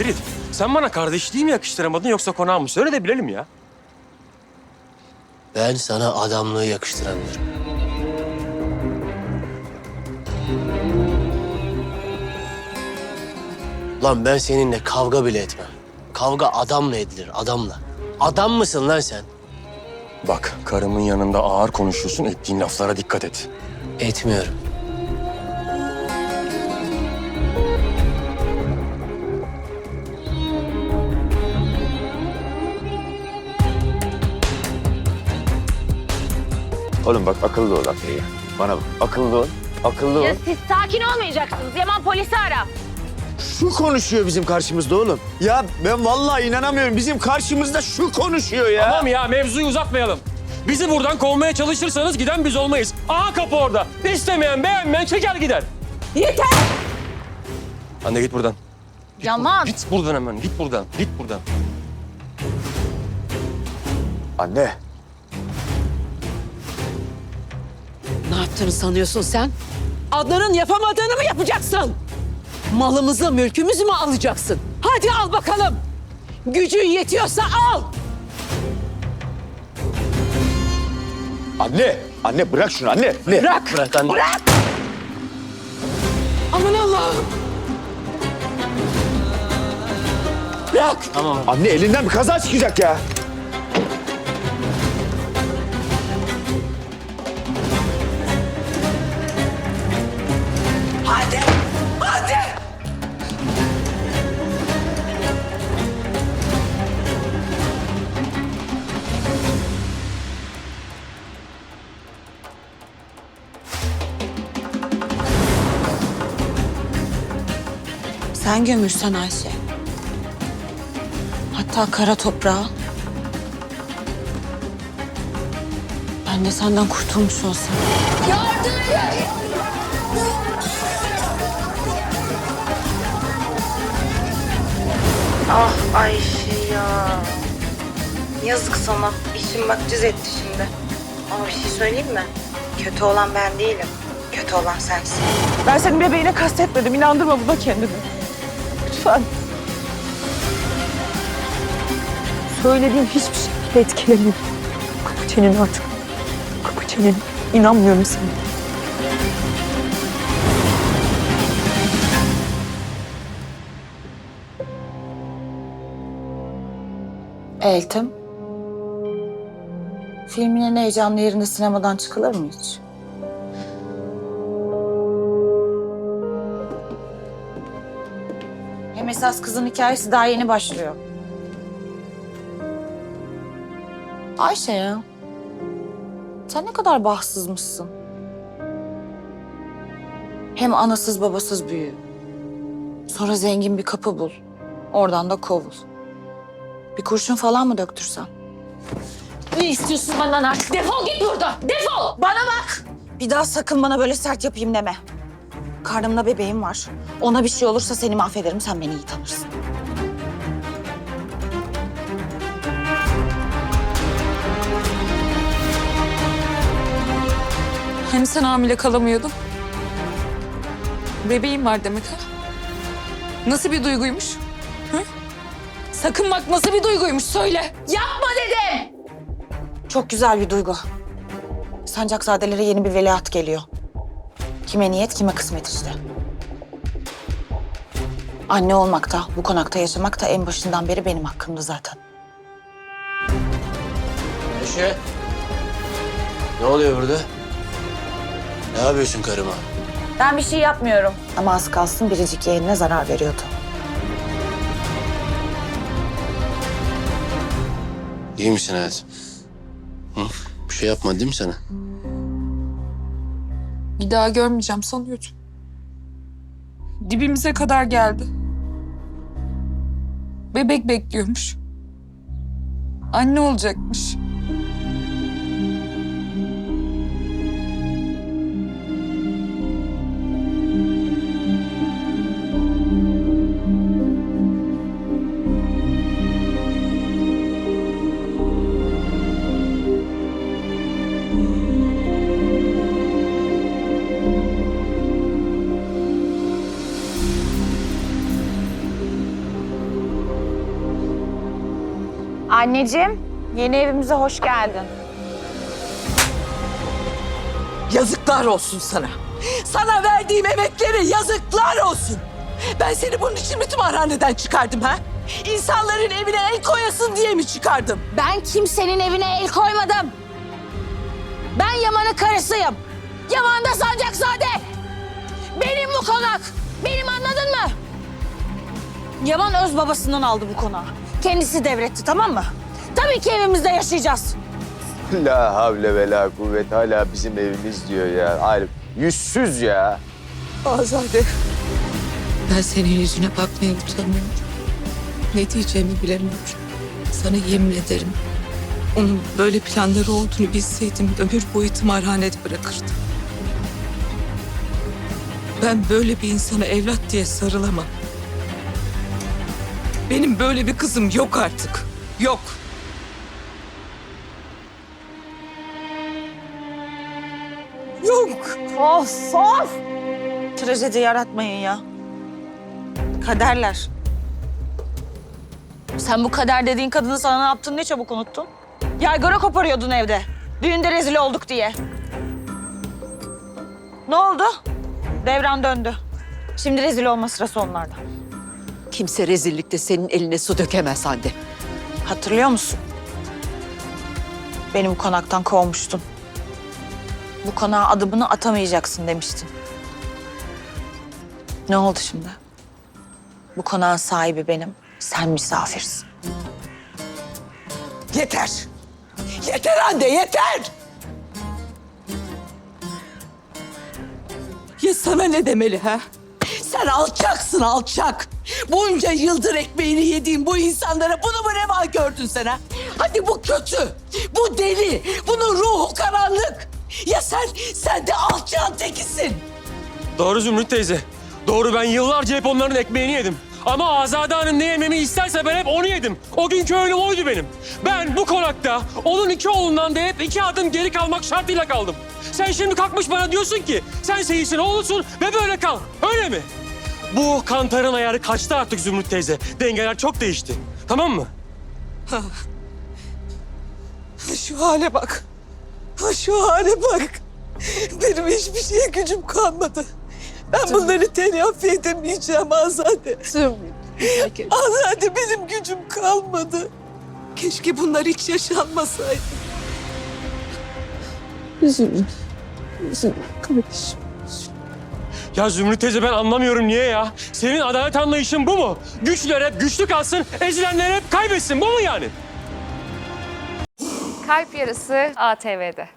Ferit, sen bana kardeşliği mi yakıştıramadın yoksa konağı mı? Söyle de bilelim ya. Ben sana adamlığı yakıştıramıyorum. Lan ben seninle kavga bile etmem. Kavga adamla edilir, adamla. Adam mısın lan sen? Bak, karımın yanında ağır konuşuyorsun, ettiğin laflara dikkat et. Etmiyorum. Oğlum bak akıllı ol Afiye. Bana bak akıllı ol. Akıllı ol. Ya siz sakin olmayacaksınız. Yaman polisi ara. Şu konuşuyor bizim karşımızda oğlum. Ya ben vallahi inanamıyorum. Bizim karşımızda şu konuşuyor ya. Tamam ya, mevzuyu uzatmayalım. Bizi buradan kovmaya çalışırsanız giden biz olmayız. Aha kapı orada. İstemeyen, beğenmeyen çeker gider. Yeter! Anne git buradan. Yaman. Git buradan hemen, git buradan, git buradan. Anne. Yaptığını sanıyorsun sen? Adnan'ın yapamadığını mı yapacaksın? Malımızı, mülkümüzü mü alacaksın? Hadi al bakalım. Gücün yetiyorsa al. Anne. Anne bırak şunu anne. Ne? Bırak. Bırak anne. Bırak. Aman Allah'ım. Bırak. Tamam. Anne elinden bir kaza çıkacak ya. Sen gömürsen Ayşe. Hatta kara toprağa. Ben de senden kurtulmuş olsam. Ah Ayşe ya. Yazık sana. İşim bak cız etti şimdi. Ama bir şey söyleyeyim mi? Kötü olan ben değilim. Kötü olan sensin. Ben senin bebeğine kastetmedim. İnandırma buna kendini. Lütfen. Söylediğin hiçbir şekilde etkilemiyor. Kapa çeneni artık. Kapa çeneni. İnanmıyorum sana. Eltim. Filmin en heyecanlı yerinde sinemadan çıkılır mı hiç? Esas kızın hikayesi daha yeni başlıyor. Ayşe ya. Sen ne kadar bahtsızmışsın. Hem anasız babasız büyü. Sonra zengin bir kapı bul. Oradan da kovul. Bir kurşun falan mı döktürsem? Ne istiyorsun benden artık? Defol git buradan. Defol. Bana bak! Bir daha sakın bana böyle sert yapayım deme. Karnımda bebeğim var. Ona bir şey olursa seni mahvederim. Sen beni iyi tanırsın. Hani sen hamile kalamıyordun? Bebeğim var demek ha? Nasıl bir duyguymuş? Hı? Sakınmak nasıl bir duyguymuş söyle. Yapma dedim! Çok güzel bir duygu. Sancakzadelere yeni bir veliaht geliyor. Kime niyet, kime kısmet işte. Anne olmak da, bu konakta yaşamak da en başından beri benim hakkımdı zaten. Ayşe. Ne oluyor burada? Ne yapıyorsun karıma? Ben bir şey yapmıyorum. Ama az kalsın biricik yeğenine zarar veriyordu. İyi misin hayatım? Hı? Bir şey yapmadı değil mi sana? Bir daha görmeyeceğim sanıyordum. Dibimize kadar geldi. Bebek bekliyormuş. Anne olacakmış. Anneciğim, yeni evimize hoş geldin. Yazıklar olsun sana. Sana verdiğim emeklere yazıklar olsun. Ben seni bunun için mi tımarhaneden çıkardım ha? İnsanların evine el koyasın diye mi çıkardım? Ben kimsenin evine el koymadım. Ben Yaman'ın karısıyım. Yaman da Sancakzade. Benim bu konak. Benim anladın mı? Yaman öz babasından aldı bu konağı. Kendisi devretti tamam mı? Tabii ki evimizde yaşayacağız. La havle ve la kuvvet hala bizim evimiz diyor ya. Ayrı yüzsüz ya. Azade. Ben senin yüzüne bakmaya utanıyorum. Ne diyeceğimi bilemiyorum. Sana yemin ederim. Onun böyle planları olduğunu bilseydim ömür boyu tımarhanede bırakırdım. Ben böyle bir insana evlat diye sarılamam. Benim böyle bir kızım yok artık. Yok. Yok. Of of! Trajedi yaratmayın ya. Kaderler. Sen bu kader dediğin kadını sana ne yaptığını ne çabuk unuttun? Yaygara koparıyordun evde. Düğünde rezil olduk diye. Ne oldu? Devran döndü. Şimdi rezil olma sırası onlarda. Kimse rezillikte senin eline su dökemez Hande. Hatırlıyor musun? Beni bu konaktan kovmuştun. Bu konağa adımını atamayacaksın demiştin. Ne oldu şimdi? Bu konağın sahibi benim. Sen misafirsin. Yeter. Yeter Hande yeter. Ya sana ne demeli ha? Sen alçaksın alçak. Bunca yıldır ekmeğini yediğin bu insanlara bunu mu reva gördün sen ha? Hadi bu kötü, bu deli, bunun ruhu karanlık. Ya sen, sen de alçağın tekisin. Doğru Zümrüt teyze. Doğru ben yıllarca hep onların ekmeğini yedim. Ama Azade Hanım ne yememi isterse ben hep onu yedim. O günkü öğünüm oydu benim. Ben bu konakta onun iki oğlundan da hep iki adım geri kalmak şartıyla kaldım. Sen şimdi kalkmış bana diyorsun ki sen Seyis'in oğlusun ve böyle kal. Öyle mi? Bu kantarın ayarı kaçtı artık Zümrüt teyze. Dengeler çok değişti. Tamam mı? Şu hale bak. Şu hale bak. Benim hiçbir şeye gücüm kalmadı. Ben bunları telafi edemeyeceğim Azade. Azade benim gücüm kalmadı. Keşke bunlar hiç yaşanmasaydı. Üzülme. Üzülme kardeşim. Ya Zümrüt teyze ben anlamıyorum niye ya? Senin adalet anlayışın bu mu? Güçlüler hep güçlü kalsın, ezilenler hep kaybetsin. Bu mu yani? Kalp Yarısı ATV'de.